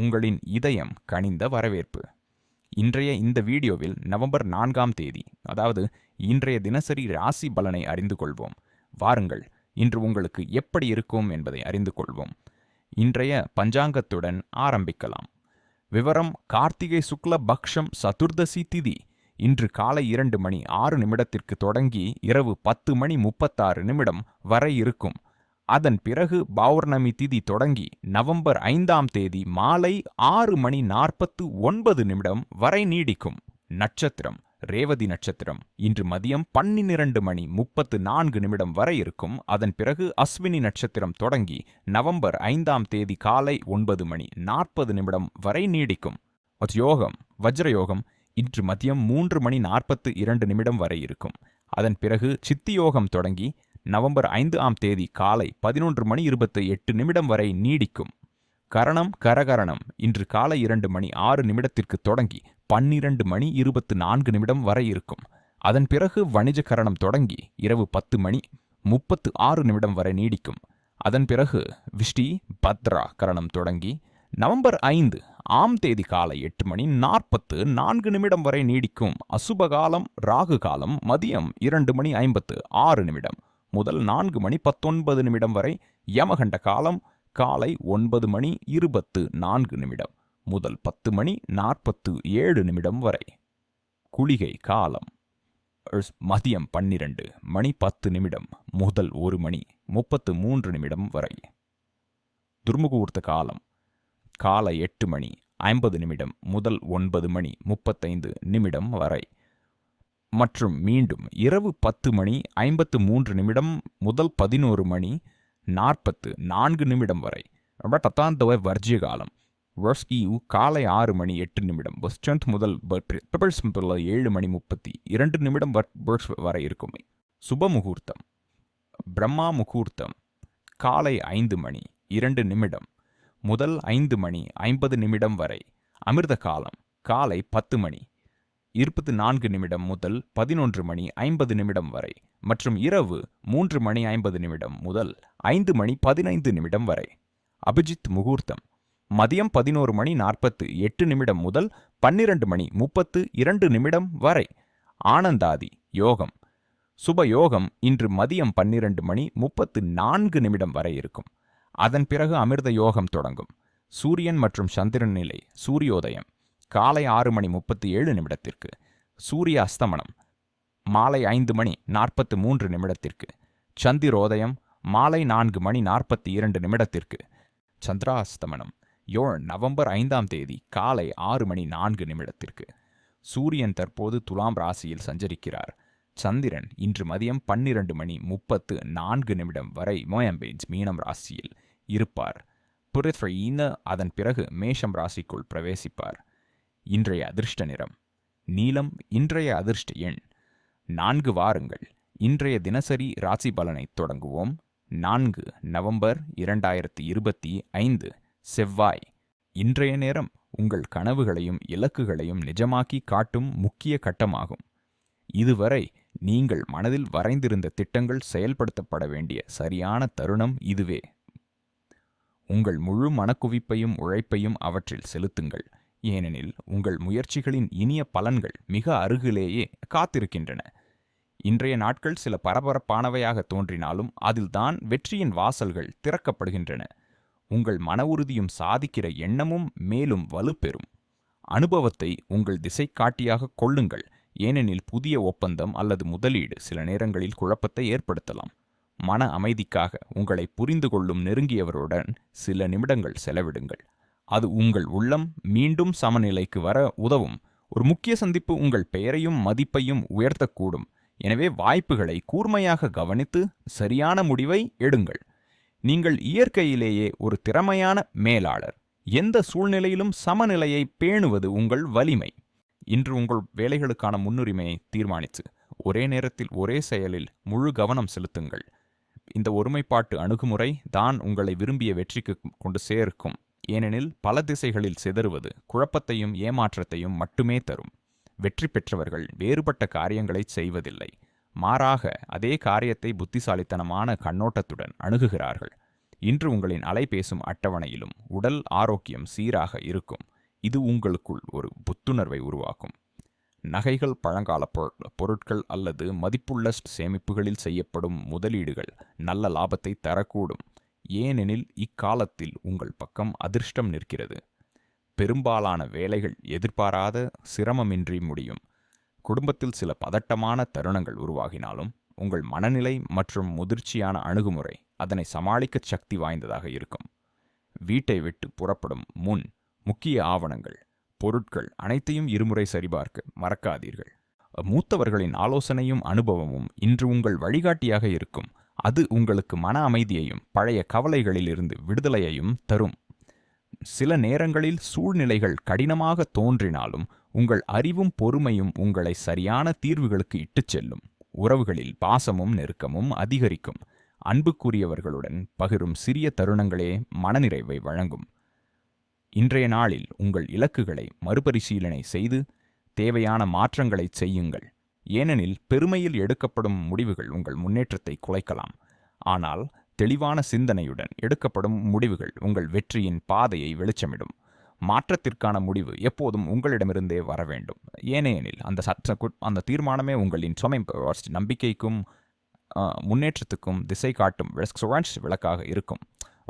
உங்களின் இதயம் கனிந்த வரவேற்பு. இன்றைய இந்த வீடியோவில் நவம்பர் நான்காம் தேதி அதாவது இன்றைய தினசரி ராசி பலனை அறிந்து கொள்வோம். வாருங்கள் இன்று உங்களுக்கு எப்படி இருக்கும் என்பதை அறிந்து கொள்வோம். இன்றைய பஞ்சாங்கத்துடன் ஆரம்பிக்கலாம். விவரம் கார்த்திகை சுக்ல பக்ஷம் சதுர்தசி திதி. இன்று காலை இரண்டு மணி ஆறு நிமிடத்திற்கு தொடங்கி இரவு பத்து மணி முப்பத்தாறு நிமிடம் வரை இருக்கும். அதன் பிறகு பௌர்ணமி திதி தொடங்கி நவம்பர் ஐந்தாம் தேதி மாலை ஆறு மணி நாற்பத்து ஒன்பது நிமிடம் வரை நீடிக்கும். நட்சத்திரம் ரேவதி நட்சத்திரம். இன்று மதியம் பன்னிரண்டு மணி முப்பத்து நான்கு நிமிடம் வரை இருக்கும். அதன் பிறகு அஸ்வினி நட்சத்திரம் தொடங்கி நவம்பர் ஐந்தாம் தேதி காலை ஒன்பது மணி நாற்பது நிமிடம் வரை நீடிக்கும். யோகம் வஜ்ரயோகம் இன்று மதியம் மூன்று மணி நாற்பத்து இரண்டு நிமிடம் வரை இருக்கும். அதன் பிறகு சித்தியோகம் தொடங்கி நவம்பர் ஐந்து ஆம் தேதி காலை பதினொன்று மணி இருபத்தி எட்டு நிமிடம் வரை நீடிக்கும். கரணம் கரகரணம். இன்று காலை இரண்டு மணி ஆறு நிமிடத்திற்கு தொடங்கி பன்னிரண்டு மணி இருபத்து நான்கு நிமிடம் வரை இருக்கும். அதன் பிறகு வணிஜ கரணம் தொடங்கி இரவு பத்து மணி முப்பத்து ஆறு நிமிடம் வரை நீடிக்கும். அதன் பிறகு விஷ்டி பத்ரா கரணம் தொடங்கி நவம்பர் ஐந்து ஆம் தேதி காலை எட்டு மணி நாற்பத்து நான்கு நிமிடம் வரை நீடிக்கும். அசுபகாலம் ராகு காலம் மதியம் இரண்டு மணி ஐம்பத்து ஆறு நிமிடம். முதல் நான்கு மணி பத்தொன்பது நிமிடம் வரை யமகண்ட காலம் காலை ஒன்பது மணி இருபத்து நான்கு நிமிடம் முதல் பத்து மணி நாற்பத்து ஏழு நிமிடம் வரை. குளிகை காலம். மதியம் பன்னிரண்டு மணி பத்து நிமிடம் முதல் ஒரு மணி முப்பத்து மூன்று நிமிடம் வரை. துர்முகூர்த்த காலம். காலை எட்டு மணி ஐம்பது நிமிடம் முதல் ஒன்பது மணி முப்பத்தைந்து நிமிடம் வரை. மற்றும் மீண்டும் இரவு பத்து மணி ஐம்பத்து மூன்று நிமிடம் முதல் பதினோரு மணி நாற்பத்து நான்கு நிமிடம் வரை. ரொம்ப வர்ஜிய காலம். வர்ஸ்கியூ காலை ஆறு மணி எட்டு நிமிடம். வெஸ்டர்ன்த் முதல் ஏழு மணி முப்பத்தி இரண்டு நிமிடம் வரை இருக்கும். சுப முகூர்த்தம். பிரம்மா முகூர்த்தம். காலை ஐந்து மணி இரண்டு நிமிடம். முதல் ஐந்து மணி ஐம்பது நிமிடம் வரை. அமிர்த காலம். காலை பத்து மணி இருபத்தி நான்கு நிமிடம் முதல் பதினொன்று மணி ஐம்பது நிமிடம் வரை மற்றும் இரவு மூன்று மணி ஐம்பது நிமிடம் முதல் ஐந்து மணி பதினைந்து நிமிடம் வரை. அபிஜித் முகூர்த்தம். மதியம் பதினோரு மணி நாற்பத்து எட்டு நிமிடம் முதல் பன்னிரண்டு மணி முப்பத்து இரண்டு நிமிடம் வரை. ஆனந்தாதி யோகம். சுப யோகம் இன்று மதியம் பன்னிரண்டு மணி முப்பத்து நான்கு நிமிடம் வரை இருக்கும். அதன் பிறகு அமிர்த யோகம் தொடங்கும். சூரியன் மற்றும் சந்திரன் நிலை சூரியோதயம். காலை ஆறு மணி முப்பத்தி ஏழு நிமிடத்திற்கு சூரிய அஸ்தமனம் மாலை ஐந்து மணி நாற்பத்து மூன்று நிமிடத்திற்கு சந்திரோதயம் மாலை நான்கு மணி நாற்பத்தி இரண்டு நிமிடத்திற்கு சந்திராஸ்தமனம் யோழ் நவம்பர் ஐந்தாம் தேதி காலை ஆறு மணி நான்கு நிமிடத்திற்கு சூரியன் தற்போது துலாம் ராசியில் சஞ்சரிக்கிறார். சந்திரன் இன்று மதியம் பன்னிரண்டு மணி முப்பத்து நான்கு நிமிடம் வரை மோயம்பேஜ் மீனம் ராசியில் இருப்பார். புரித்ரீன அதன் பிறகு மேஷம் ராசிக்குள் பிரவேசிப்பார். இன்றைய அதிர்ஷ்ட நிறம். நீலம் இன்றைய அதிர்ஷ்ட எண். நான்கு வாருங்கள். இன்றைய தினசரி ராசி பலனை தொடங்குவோம். நான்கு நவம்பர் இரண்டாயிரத்தி இருபத்தி ஐந்து செவ்வாய். இன்றைய நேரம் உங்கள் கனவுகளையும் இலக்குகளையும் நிஜமாக்கி காட்டும் முக்கிய கட்டமாகும். இதுவரை நீங்கள் மனதில் வரைந்திருந்த திட்டங்கள் செயல்படுத்தப்பட வேண்டிய சரியான தருணம் இதுவே. உங்கள் முழு மனக்குவிப்பையும் உழைப்பையும் அவற்றில் செலுத்துங்கள். ஏனெனில் உங்கள் முயற்சிகளின் இனிய பலன்கள் மிக அருகிலேயே காத்திருக்கின்றன. இன்றைய நாட்கள் சில பரபரப்பானவையாக தோன்றினாலும் அதில்தான் வெற்றியின் வாசல்கள் திறக்கப்படுகின்றன. உங்கள் மன உறுதியும் சாதிக்கிற எண்ணமும் மேலும் வலுப்பெறும். அனுபவத்தை உங்கள் திசைக்காட்டியாக கொள்ளுங்கள். ஏனெனில் புதிய ஒப்பந்தம் அல்லது முதலீடு சில நேரங்களில் குழப்பத்தை ஏற்படுத்தலாம். மன அமைதிக்காக உங்களை புரிந்து கொள்ளும் நெருங்கியவருடன் சில நிமிடங்கள் செலவிடுங்கள். அது உங்கள் உள்ளம் மீண்டும் சமநிலைக்கு வர உதவும். ஒரு முக்கிய சந்திப்பு உங்கள் பெயரையும் மதிப்பையும் உயர்த்தக்கூடும். எனவே வாய்ப்புகளை கூர்மையாக கவனித்து சரியான முடிவை எடுங்கள். நீங்கள் இயற்கையிலேயே ஒரு திறமையான மேலாளர். எந்த சூழ்நிலையிலும் சமநிலையை பேணுவது உங்கள் வலிமை. இன்று உங்கள் வேலைகளுக்கான முன்னுரிமையை தீர்மானித்து ஒரே நேரத்தில் ஒரே செயலில் முழு கவனம் செலுத்துங்கள். இந்த ஒருமைப்பாட்டு அணுகுமுறை தான் உங்களை விரும்பிய வெற்றிக்கு கொண்டு சேர்க்கும். ஏனெனில் பல திசைகளில் சிதறுவது குழப்பத்தையும் ஏமாற்றத்தையும் மட்டுமே தரும். வெற்றி பெற்றவர்கள் வேறுபட்ட காரியங்களை செய்வதில்லை. மாறாக அதே காரியத்தை புத்திசாலித்தனமான கண்ணோட்டத்துடன் அணுகுகிறார்கள். இன்று உங்களின் அலைபேசும் அட்டவணையிலும் உடல் ஆரோக்கியம் சீராக இருக்கும். இது உங்களுக்குள் ஒரு புத்துணர்வை உருவாக்கும். நகைகள் பழங்கால பொருட்கள் அல்லது மதிப்புள்ள சேமிப்புகளில் செய்யப்படும் முதலீடுகள் நல்ல லாபத்தை தரக்கூடும். ஏனெனில் இக்காலத்தில் உங்கள் பக்கம் அதிர்ஷ்டம் நிற்கிறது. பெரும்பாலான வேலைகள் எதிர்பாராத சிரமமின்றி முடியும். குடும்பத்தில் சில பதட்டமான தருணங்கள் உருவாகினாலும் உங்கள் மனநிலை மற்றும் முதிர்ச்சியான அணுகுமுறை அதனை சமாளிக்க சக்தி வாய்ந்ததாக இருக்கும். வீட்டை விட்டு புறப்படும் முன் முக்கிய ஆவணங்கள் பொருட்கள் அனைத்தையும் இருமுறை சரிபார்க்க மறக்காதீர்கள். மூத்தவர்களின் ஆலோசனையும் அனுபவமும் இன்று உங்கள் வழிகாட்டியாக இருக்கும். அது உங்களுக்கு மன அமைதியையும் பழைய கவலைகளிலிருந்து விடுதலையையும் தரும். சில நேரங்களில் சூழ்நிலைகள் கடினமாக தோன்றினாலும் உங்கள் அறிவும் பொறுமையும் உங்களை சரியான தீர்வுகளுக்கு இட்டுச் செல்லும். உறவுகளில் பாசமும் நெருக்கமும் அதிகரிக்கும். அன்புக்குரியவர்களுடன் பகிரும் சிறிய தருணங்களே மனநிறைவை வழங்கும். இன்றைய நாளில் உங்கள் இலக்குகளை மறுபரிசீலனை செய்து தேவையான மாற்றங்களை செய்யுங்கள். ஏனெனில் பெருமையில் எடுக்கப்படும் முடிவுகள் உங்கள் முன்னேற்றத்தை குலைக்கலாம். ஆனால் தெளிவான சிந்தனையுடன் எடுக்கப்படும் முடிவுகள் உங்கள் வெற்றியின் பாதையை வெளிச்சமிடும். மாற்றத்திற்கான முடிவு எப்போதும் உங்களிடமிருந்தே வர வேண்டும். ஏனெனில் அந்த சற்ற அந்த தீர்மானமே உங்களின் சுமை நம்பிக்கைக்கும் முன்னேற்றத்துக்கும் திசை காட்டும் விளக் விளக்காக இருக்கும்.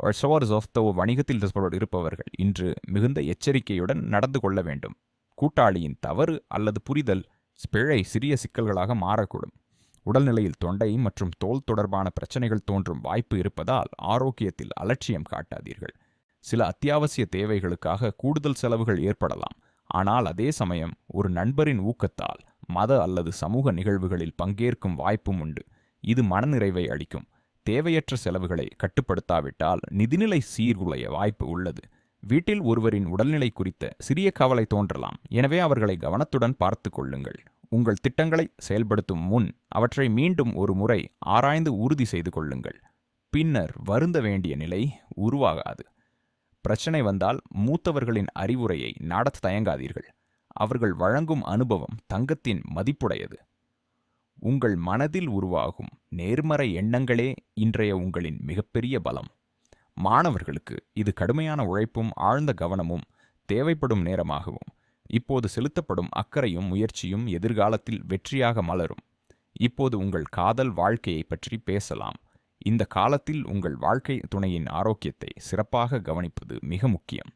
சோர்ஸ் ஆஃப் வணிகத்தில் இருப்பவர்கள் இன்று மிகுந்த எச்சரிக்கையுடன் நடந்து கொள்ள வேண்டும். கூட்டாளியின் தவறு அல்லது புரிதல் பிழை சிறிய சிக்கல்களாக மாறக்கூடும். உடல்நிலையில் தொண்டை மற்றும் தோல் தொடர்பான பிரச்சனைகள் தோன்றும் வாய்ப்பு இருப்பதால் ஆரோக்கியத்தில் அலட்சியம் காட்டாதீர்கள். சில அத்தியாவசிய தேவைகளுக்காக கூடுதல் செலவுகள் ஏற்படலாம். ஆனால் அதே சமயம் ஒரு நண்பரின் ஊக்கத்தால் மத அல்லது சமூக நிகழ்வுகளில் பங்கேற்கும் வாய்ப்பும் உண்டு. இது மனநிறைவை அளிக்கும். தேவையற்ற செலவுகளை கட்டுப்படுத்தாவிட்டால் நிதிநிலை சீர்குலைய வாய்ப்பு உள்ளது. வீட்டில் ஒருவரின் உடல்நிலை குறித்த சிறிய கவலை தோன்றலாம். எனவே அவர்களை கவனத்துடன் பார்த்து கொள்ளுங்கள். உங்கள் திட்டங்களை செயல்படுத்தும் முன் அவற்றை மீண்டும் ஒரு முறை ஆராய்ந்து உறுதி செய்து கொள்ளுங்கள். பின்னர் வருந்த வேண்டிய நிலை உருவாகாது. பிரச்சனை வந்தால் மூத்தவர்களின் அறிவுரையை நாடத் தயங்காதீர்கள். அவர்கள் வழங்கும் அனுபவம் தங்கத்தின் மதிப்புடையது. உங்கள் மனதில் உருவாகும் நேர்மறை எண்ணங்களே இன்றைய உங்களின் மிகப்பெரிய பலம். மாணவர்களுக்கு இது கடுமையான உழைப்பும் ஆழ்ந்த கவனமும் தேவைப்படும் நேரமாகவும் இப்போது செலுத்தப்படும் அக்கறையும் முயற்சியும் எதிர்காலத்தில் வெற்றியாக மலரும். இப்போது உங்கள் காதல் வாழ்க்கையை பற்றி பேசலாம். இந்த காலத்தில் உங்கள் வாழ்க்கை துணையின் ஆரோக்கியத்தை சிறப்பாக கவனிப்பது மிக முக்கியம்.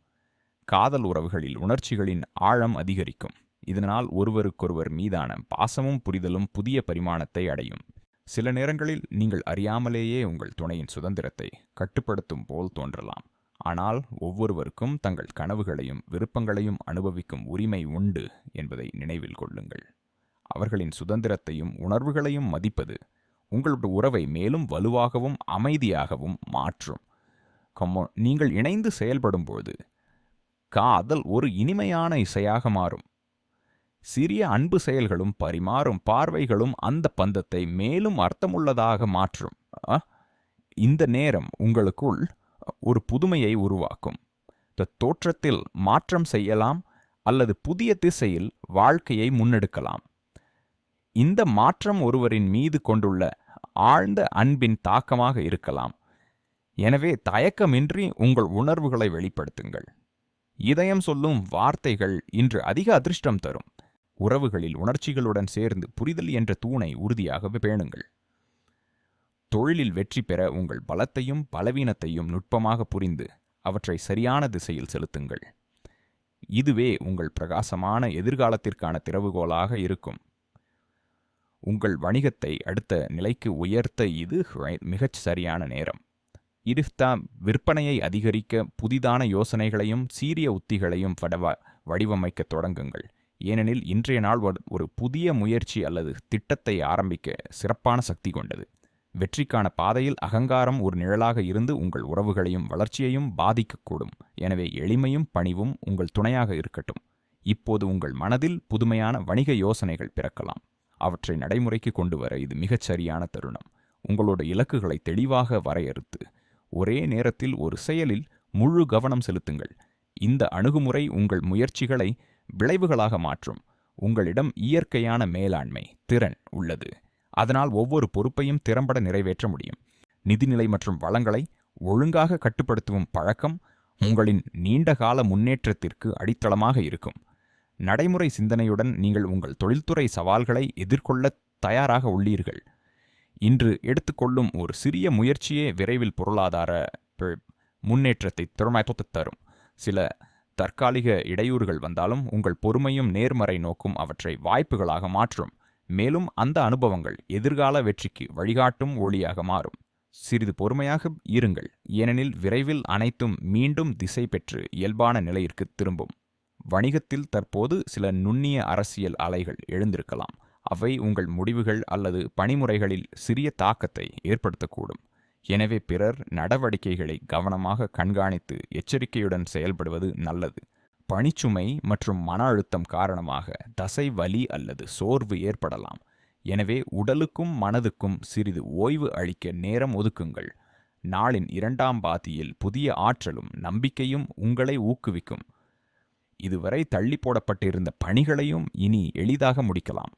காதல் உறவுகளில் உணர்ச்சிகளின் ஆழம் அதிகரிக்கும். இதனால் ஒருவருக்கொருவர் மீதான பாசமும் புரிதலும் புதிய பரிமாணத்தை அடையும். சில நேரங்களில் நீங்கள் அறியாமலேயே உங்கள் துணையின் சுதந்திரத்தை கட்டுப்படுத்தும் போல் தோன்றலாம். ஆனால் ஒவ்வொருவருக்கும் தங்கள் கனவுகளையும் விருப்பங்களையும் அனுபவிக்கும் உரிமை உண்டு என்பதை நினைவில் கொள்ளுங்கள். அவர்களின் சுதந்திரத்தையும் உணர்வுகளையும் மதிப்பது உங்களுடைய உறவை மேலும் வலுவாகவும் அமைதியாகவும் மாற்றும். கொம்மோ நீங்கள் இணைந்து செயல்படும்போது காதல் ஒரு இனிமையான இசையாக மாறும். சிறிய அன்பு செயல்களும் பரிமாறும் பார்வைகளும் அந்த பந்தத்தை மேலும் அர்த்தமுள்ளதாக மாற்றும். இந்த நேரம் உங்களுக்குள் ஒரு புதுமையை உருவாக்கும். இந்த தோற்றத்தில் மாற்றம் செய்யலாம் அல்லது புதிய திசையில் வாழ்க்கையை முன்னெடுக்கலாம். இந்த மாற்றம் ஒருவரின் மீது கொண்டுள்ள ஆழ்ந்த அன்பின் தாக்கமாக இருக்கலாம். எனவே தயக்கமின்றி உங்கள் உணர்வுகளை வெளிப்படுத்துங்கள். இதயம் சொல்லும் வார்த்தைகள் இன்று அதிக அதிர்ஷ்டம் தரும். உறவுகளில் உணர்ச்சிகளுடன் சேர்ந்து புரிதல் என்ற தூணை உறுதியாக பேணுங்கள். தொழிலில் வெற்றி பெற உங்கள் பலத்தையும் பலவீனத்தையும் நுட்பமாக புரிந்து அவற்றை சரியான திசையில் செலுத்துங்கள். இதுவே உங்கள் பிரகாசமான எதிர்காலத்திற்கான திறவுகோலாக இருக்கும். உங்கள் வணிகத்தை அடுத்த நிலைக்கு உயர்த்த இது மிகச் சரியான நேரம். இதுதா விற்பனையை அதிகரிக்க புதிதான யோசனைகளையும் சீரிய உத்திகளையும் வடவ- வடிவமைக்கத் தொடங்குங்கள். ஏனெனில் இன்றைய நாள் ஒரு- ஒரு புதிய முயற்சி அல்லது திட்டத்தை ஆரம்பிக்க சிறப்பான சக்தி கொண்டது. வெற்றிக்கான பாதையில் அகங்காரம் ஒரு நிழலாக இருந்து உங்கள் உறவுகளையும் வளர்ச்சியையும் பாதிக்கக்கூடும். எனவே எளிமையும் பணிவும் உங்கள் துணையாக இருக்கட்டும். இப்போது உங்கள் மனதில் புதுமையான வணிக யோசனைகள் பிறக்கலாம். அவற்றை நடைமுறைக்கு கொண்டு வர இது மிகச் சரியான தருணம். உங்களோட இலக்குகளை தெளிவாக வரையறுத்து ஒரே நேரத்தில் ஒரு செயலில் முழு கவனம் செலுத்துங்கள். இந்த அணுகுமுறை உங்கள் முயற்சிகளை விளைவுகளாக மாற்றும். உங்களிடம் இயற்கையான மேலாண்மை திறன் உள்ளது. அதனால் ஒவ்வொரு பொறுப்பையும் திறம்பட நிறைவேற்ற முடியும். நிதிநிலை மற்றும் வளங்களை ஒழுங்காக கட்டுப்படுத்தும் பழக்கம் உங்களின் நீண்டகால முன்னேற்றத்திற்கு அடித்தளமாக இருக்கும். நடைமுறை சிந்தனையுடன் நீங்கள் உங்கள் தொழில்துறை சவால்களை எதிர்கொள்ள தயாராக உள்ளீர்கள். இன்று எடுத்துக்கொள்ளும் ஒரு சிறிய முயற்சியே விரைவில் பொருளாதார முன்னேற்றத்தை திறமைத்து தரும். சில தற்காலிக இடையூறுகள் வந்தாலும் உங்கள் பொறுமையும் நேர்மறை நோக்கும் அவற்றை வாய்ப்புகளாக மாற்றும். மேலும் அந்த அனுபவங்கள் எதிர்கால வெற்றிக்கு வழிகாட்டும் ஒளியாக மாறும். சிறிது பொறுமையாக இருங்கள் ஏனெனில் விரைவில் அனைத்தும் மீண்டும் திசை பெற்று இயல்பான நிலையிற்கு திரும்பும். வணிகத்தில் தற்போது சில நுண்ணிய அரசியல் அலைகள் எழுந்திருக்கலாம். அவை உங்கள் முடிவுகள் அல்லது பணிமுறைகளில் சிறிய தாக்கத்தை ஏற்படுத்தக்கூடும். எனவே பிறர் நடவடிக்கைகளை கவனமாக கண்காணித்து எச்சரிக்கையுடன் செயல்படுவது நல்லது. பணிச்சுமை மற்றும் மன அழுத்தம் காரணமாக தசை வலி அல்லது சோர்வு ஏற்படலாம். எனவே உடலுக்கும் மனதுக்கும் சிறிது ஓய்வு அளிக்க நேரம் ஒதுக்குங்கள். நாளின் இரண்டாம் பாதியில் புதிய ஆற்றலும் நம்பிக்கையும் உங்களை ஊக்குவிக்கும். இதுவரை தள்ளி போடப்பட்டிருந்த பணிகளையும் இனி எளிதாக முடிக்கலாம்.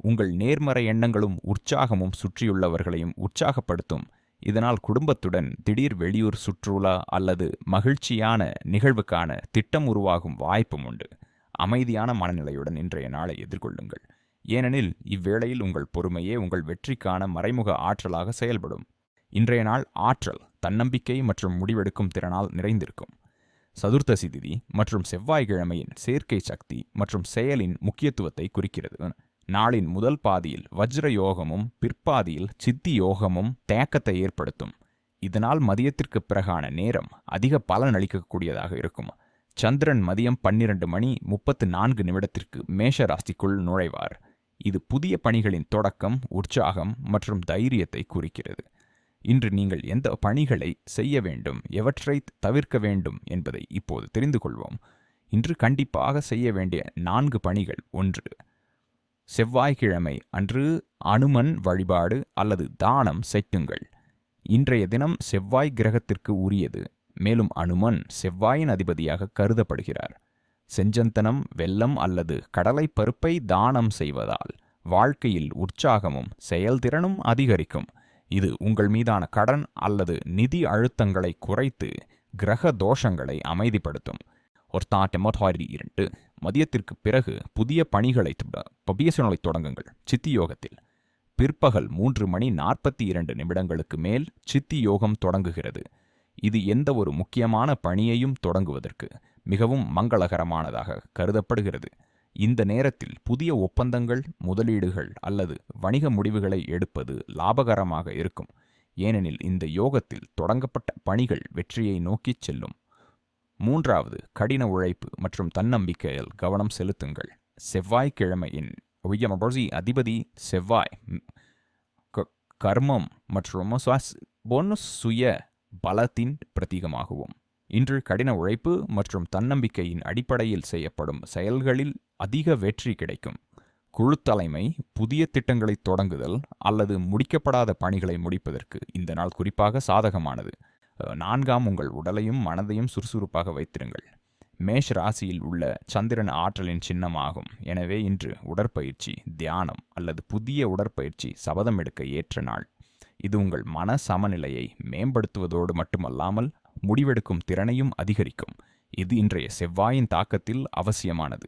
உங்கள் நேர்மறை எண்ணங்களும் உற்சாகமும் சுற்றியுள்ளவர்களையும் உற்சாகப்படுத்தும். இதனால் குடும்பத்துடன் திடீர் வெளியூர் சுற்றுலா அல்லது மகிழ்ச்சியான நிகழ்வுக்கான திட்டம் உருவாகும் வாய்ப்பும் உண்டு. அமைதியான மனநிலையுடன் இன்றைய நாளை எதிர்கொள்ளுங்கள். ஏனெனில் இவ்வேளையில் உங்கள் பொறுமையே உங்கள் வெற்றிக்கான மறைமுக ஆற்றலாக செயல்படும். இன்றைய நாள் ஆற்றல் தன்னம்பிக்கை மற்றும் முடிவெடுக்கும் திறனால் நிறைந்திருக்கும். சதுர்த்தசி திதி மற்றும் செவ்வாய்க்கிழமையின் சேர்க்கை சக்தி மற்றும் செயலின் முக்கியத்துவத்தை குறிக்கிறது. நாளின் முதல் பாதியில் வஜ்ர யோகமும் பிற்பாதியில் சித்தி யோகமும் தேக்கத்தை ஏற்படுத்தும். இதனால் மதியத்திற்கு பிறகான நேரம் அதிக பலன் அளிக்கக்கூடியதாக இருக்கும். சந்திரன் மதியம் பன்னிரண்டு மணி முப்பத்து நான்கு நிமிடத்திற்கு மேஷ ராசிக்குள் நுழைவார். இது புதிய பணிகளின் தொடக்கம் உற்சாகம் மற்றும் தைரியத்தை குறிக்கிறது. இன்று நீங்கள் எந்த பணிகளை செய்ய வேண்டும் எவற்றை தவிர்க்க வேண்டும் என்பதை இப்போது தெரிந்து கொள்வோம். இன்று கண்டிப்பாக செய்ய வேண்டிய நான்கு பணிகள் ஒன்று. செவ்வாய்க்கிழமை அன்று அனுமன் வழிபாடு அல்லது தானம் செய்யுங்கள். இன்றைய தினம் செவ்வாய் கிரகத்திற்கு உரியது. மேலும் அனுமன் செவ்வாயின் அதிபதியாக கருதப்படுகிறார். செஞ்சந்தனம் வெள்ளம் அல்லது கடலை பருப்பை தானம் செய்வதால் வாழ்க்கையில் உற்சாகமும் செயல்திறனும் அதிகரிக்கும். இது உங்கள் மீதான கடன் அல்லது நிதி அழுத்தங்களை குறைத்து கிரக தோஷங்களை அமைதிப்படுத்தும். ஒர்த்தாட்டமோதாரி இரண்டு. மதியத்திற்கு பிறகு புதிய பணிகளை பபியசனலை தொடங்குங்கள். சித்தி யோகத்தில். பிற்பகல் மூன்று மணி நாற்பத்தி இரண்டு நிமிடங்களுக்கு மேல் சித்தி யோகம் தொடங்குகிறது. இது எந்த ஒரு முக்கியமான பணியையும் தொடங்குவதற்கு மிகவும் மங்களகரமானதாக கருதப்படுகிறது. இந்த நேரத்தில் புதிய ஒப்பந்தங்கள் முதலீடுகள் அல்லது வணிக முடிவுகளை எடுப்பது லாபகரமாக இருக்கும். ஏனெனில் இந்த யோகத்தில் தொடங்கப்பட்ட பணிகள் வெற்றியை நோக்கிச் செல்லும். மூன்றாவது கடின உழைப்பு மற்றும் தன்னம்பிக்கையில் கவனம் செலுத்துங்கள். செவ்வாய்க்கிழமையின் உயமபொசி அதிபதி செவ்வாய் கர்மம் மற்றும் போனஸ் சுய பலத்தின் பிரதீகமாகவும். இன்று கடின உழைப்பு மற்றும் தன்னம்பிக்கையின் அடிப்படையில் செய்யப்படும் செயல்களில் அதிக வெற்றி கிடைக்கும். குழுத்தலைமை புதிய திட்டங்களை தொடங்குதல் அல்லது முடிக்கப்படாத பணிகளை முடிப்பதற்கு இந்த நாள் குறிப்பாக சாதகமானது. நான்காம் உங்கள் உடலையும் மனதையும் சுறுசுறுப்பாக வைத்திருங்கள். மேஷ் ராசியில் உள்ள சந்திரன் ஆற்றலின் சின்னமாகும். எனவே இன்று உடற்பயிற்சி தியானம் அல்லது புதிய உடற்பயிற்சி சபதம் எடுக்க ஏற்ற நாள். இது உங்கள் மன சமநிலையை மேம்படுத்துவதோடு மட்டுமல்லாமல் முடிவெடுக்கும் திறனையும் அதிகரிக்கும். இது இன்றைய செவ்வாயின் தாக்கத்தில் அவசியமானது.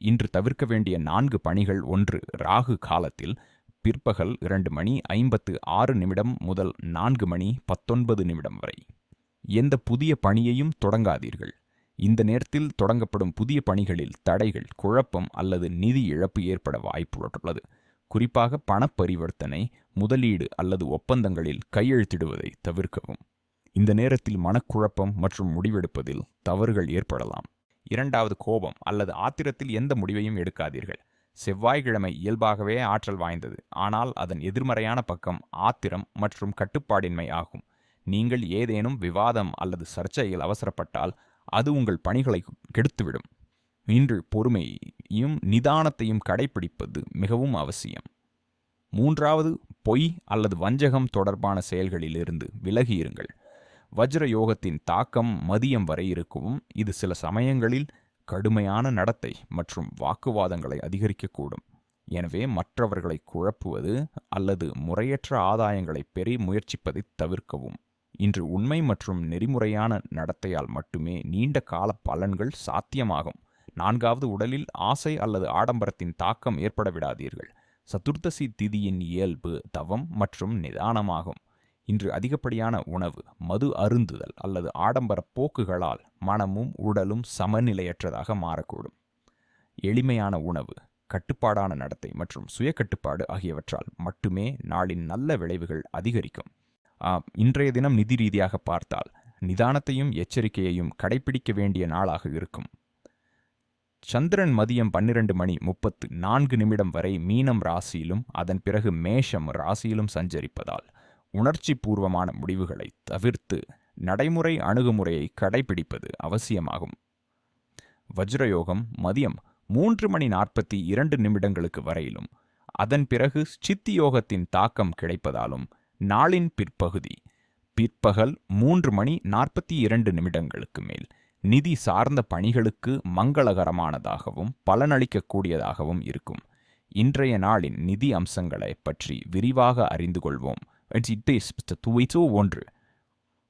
இன்று தவிர்க்க வேண்டிய நான்கு பணிகள் ஒன்று ராகு காலத்தில் பிற்பகல் இரண்டு மணி ஐம்பத்து ஆறு நிமிடம் முதல் நான்கு மணி பத்தொன்பது நிமிடம் வரை. எந்த புதிய பணியையும் தொடங்காதீர்கள். இந்த நேரத்தில் தொடங்கப்படும் புதிய பணிகளில் தடைகள் குழப்பம் அல்லது நிதி இழப்பு ஏற்பட வாய்ப்புள்ளது குறிப்பாக பணப்பரிவர்த்தனை முதலீடு அல்லது ஒப்பந்தங்களில் கையெழுத்திடுவதை தவிர்க்கவும். இந்த நேரத்தில் மனக்குழப்பம் மற்றும் முடிவெடுப்பதில் தவறுகள் ஏற்படலாம். இரண்டாவது கோபம் அல்லது ஆத்திரத்தில் எந்த முடிவையும் எடுக்காதீர்கள். செவ்வாய்க்கிழமை இயல்பாகவே ஆற்றல் வாய்ந்தது. ஆனால் அதன் எதிர்மறையான பக்கம் ஆத்திரம் மற்றும் கட்டுப்பாடின்மை ஆகும். நீங்கள் ஏதேனும் விவாதம் அல்லது சர்ச்சையில் அவசரப்பட்டால் அது உங்கள் பணிகளை கெடுத்துவிடும். இன்று பொறுமையையும் நிதானத்தையும் கடைபிடிப்பது மிகவும் அவசியம். மூன்றாவது பொய் அல்லது வஞ்சகம் தொடர்பான செயல்களிலிருந்து விலகியிருங்கள். வஜ்ர யோகத்தின் தாக்கம் மதியம் வரை இருக்கவும் இது சில சமயங்களில் கடுமையான நடத்தை மற்றும் வாக்குவாதங்களை அதிகரிக்கக்கூடும். எனவே மற்றவர்களை குழப்புவது அல்லது முறையற்ற ஆதாயங்களை பெற முயற்சிப்பதை தவிர்க்கவும். இன்று உண்மை மற்றும் நெறிமுறையான நடத்தையால் மட்டுமே நீண்ட கால பலன்கள் சாத்தியமாகும். நான்காவது உடலில் ஆசை அல்லது ஆடம்பரத்தின் தாக்கம் ஏற்பட விடாதீர்கள். சதுர்த்தசி திதியின் இயல்பு தவம் மற்றும் நிதானமாகும். இன்று அதிகப்படியான உணவு மது அருந்துதல் அல்லது ஆடம்பர போக்குகளால் மனமும் உடலும் சமநிலையற்றதாக மாறக்கூடும். எளிமையான உணவு கட்டுப்பாடான நடத்தை மற்றும் சுய கட்டுப்பாடு ஆகியவற்றால் மட்டுமே நாளின் நல்ல விளைவுகள் அதிகரிக்கும். இன்றைய தினம் நிதி ரீதியாக பார்த்தால் நிதானத்தையும் எச்சரிக்கையையும் கடைபிடிக்க வேண்டிய நாளாக இருக்கும். சந்திரன் மதியம் பன்னிரண்டு மணி முப்பத்து நான்கு நிமிடம் வரை மீனம் ராசியிலும் அதன் பிறகு மேஷம் ராசியிலும் சஞ்சரிப்பதால் உணர்ச்சி பூர்வமான முடிவுகளை தவிர்த்து நடைமுறை அணுகுமுறையை கடைபிடிப்பது அவசியமாகும். வஜ்ரயோகம் மதியம் மூன்று மணி நாற்பத்தி இரண்டு நிமிடங்களுக்கு வரையிலும் அதன் பிறகு சித்தி யோகத்தின் தாக்கம் கிடைப்பதாலும் நாளின் பிற்பகுதி பிற்பகல் மூன்று மணி நாற்பத்தி இரண்டு நிமிடங்களுக்கு மேல் நிதி சார்ந்த பணிகளுக்கு மங்களகரமானதாகவும் பலனளிக்கக்கூடியதாகவும் இருக்கும். இன்றைய நாளின் நிதி அம்சங்களை பற்றி விரிவாக அறிந்து கொள்வோம். இட் ஒன்று.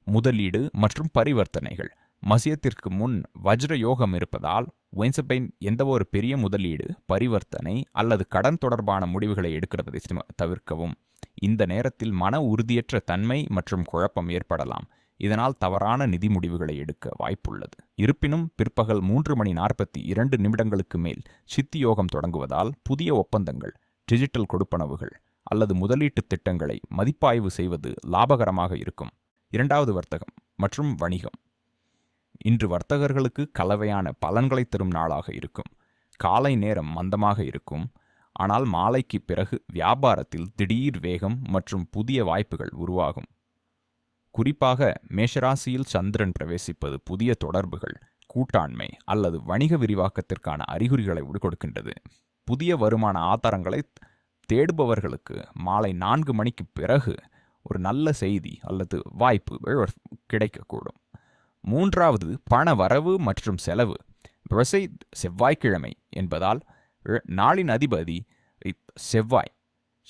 முதலீடு மற்றும் பரிவர்த்தனைகள். மசியத்திற்கு முன் வஜ்ர யோகம் இருப்பதால் வென்சபைன் எந்த ஒரு பெரிய முதலீடு பரிவர்த்தனை அல்லது கடன் தொடர்பான முடிவுகளை எடுக்கிறதை தவிர்க்கவும். இந்த நேரத்தில் மன உறுதியற்ற தன்மை மற்றும் குழப்பம் ஏற்படலாம். இதனால் தவறான நிதி முடிவுகளை எடுக்க வாய்ப்புள்ளது. இருப்பினும் பிற்பகல் மூன்று மணி நாற்பத்தி இரண்டு நிமிடங்களுக்கு மேல் சித்தி யோகம் தொடங்குவதால் புதிய ஒப்பந்தங்கள் டிஜிட்டல் கொடுப்பனவுகள் அல்லது முதலீட்டு திட்டங்களை மதிப்பாய்வு செய்வது லாபகரமாக இருக்கும். இரண்டாவது வர்த்தகம் மற்றும் வணிகம். இன்று வர்த்தகர்களுக்கு கலவையான பலன்களை தரும் நாளாக இருக்கும். காலை நேரம் மந்தமாக இருக்கும். ஆனால் மாலைக்கு பிறகு வியாபாரத்தில் திடீர் வேகம் மற்றும் புதிய வாய்ப்புகள் உருவாகும். குறிப்பாக மேஷராசியில் சந்திரன் பிரவேசிப்பது புதிய தொடர்புகள் கூட்டாண்மை அல்லது வணிக விரிவாக்கத்திற்கான அறிகுறிகளை கொடுக்கின்றது புதிய வருமான ஆதாரங்களை தேடுபவர்களுக்கு மாலை நான்கு மணிக்கு பிறகு ஒரு நல்ல செய்தி அல்லது வாய்ப்பு கிடைக்கக்கூடும். மூன்றாவது பண வரவு மற்றும் செலவு. பிரசை செவ்வாய்க்கிழமை என்பதால் நாளின் அதிபதி செவ்வாய்.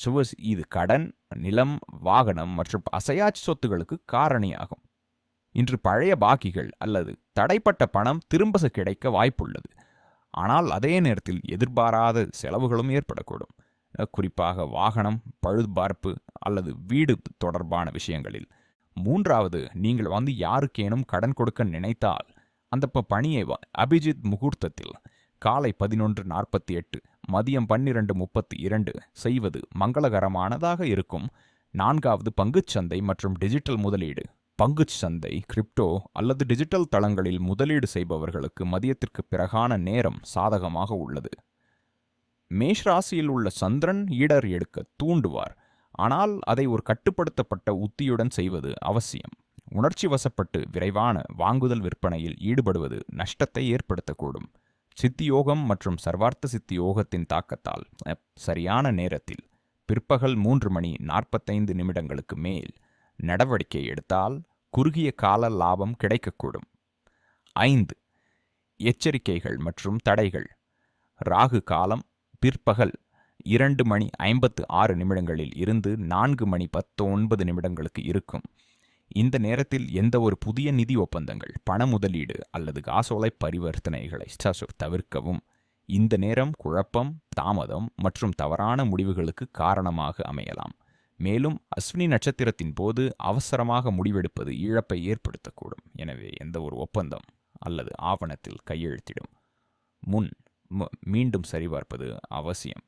சுவஸ் இது கடன் நிலம் வாகனம் மற்றும் அசையாட்சி சொத்துகளுக்கு காரணியாகும். இன்று பழைய பாக்கிகள் அல்லது தடைப்பட்ட பணம் திரும்ப கிடைக்க வாய்ப்புள்ளது. ஆனால் அதே நேரத்தில் எதிர்பாராத செலவுகளும் ஏற்படக்கூடும். குறிப்பாக வாகனம் பழுதுபார்ப்பு அல்லது வீடு தொடர்பான விஷயங்களில். மூன்றாவது நீங்கள் வந்து யாருக்கேனும் கடன் கொடுக்க நினைத்தால் அந்த பணியை அபிஜித் முகூர்த்தத்தில் காலை பதினொன்று நாற்பத்தி எட்டு மதியம் பன்னிரண்டு முப்பத்தி இரண்டு செய்வது மங்களகரமானதாக இருக்கும். நான்காவது பங்குச்சந்தை மற்றும் டிஜிட்டல் முதலீடு. பங்குச் சந்தை கிரிப்டோ அல்லது டிஜிட்டல் தளங்களில் முதலீடு செய்பவர்களுக்கு மதியத்திற்கு பிறகான நேரம் சாதகமாக உள்ளது. மேஷ் ராசியில் உள்ள சந்திரன் ஈடர் எடுக்க தூண்டுவார். ஆனால் அதை ஒரு கட்டுப்படுத்தப்பட்ட உத்தியுடன் செய்வது அவசியம். உணர்ச்சி வசப்பட்டு விரைவான வாங்குதல் விற்பனையில் ஈடுபடுவது நஷ்டத்தை ஏற்படுத்தக்கூடும். சித்தி யோகம் மற்றும் சர்வார்த்த சித்தி யோகத்தின் தாக்கத்தால் சரியான நேரத்தில் பிற்பகல் மூன்று மணி நாற்பத்தைந்து நிமிடங்களுக்கு மேல் நடவடிக்கை எடுத்தால் குறுகிய கால லாபம் கிடைக்கக்கூடும். ஐந்து எச்சரிக்கைகள் மற்றும் தடைகள். ராகு காலம் பிற்பகல் இரண்டு மணி ஐம்பத்து ஆறு நிமிடங்களில் இருந்து நான்கு மணி பத்து ஒன்பது நிமிடங்களுக்கு இருக்கும். இந்த நேரத்தில் எந்த ஒரு புதிய நிதி ஒப்பந்தங்கள் பண முதலீடு அல்லது காசோலை பரிவர்த்தனைகளை தவிர்க்கவும். இந்த நேரம் குழப்பம் தாமதம் மற்றும் தவறான முடிவுகளுக்கு காரணமாக அமையலாம். மேலும் அஸ்வினி நட்சத்திரத்தின் போது அவசரமாக முடிவெடுப்பது இழப்பை ஏற்படுத்தக்கூடும். எனவே எந்த ஒரு ஒப்பந்தம் அல்லது ஆவணத்தில் கையெழுத்திடும். முன் மீண்டும் சரிபார்ப்பது அவசியம்.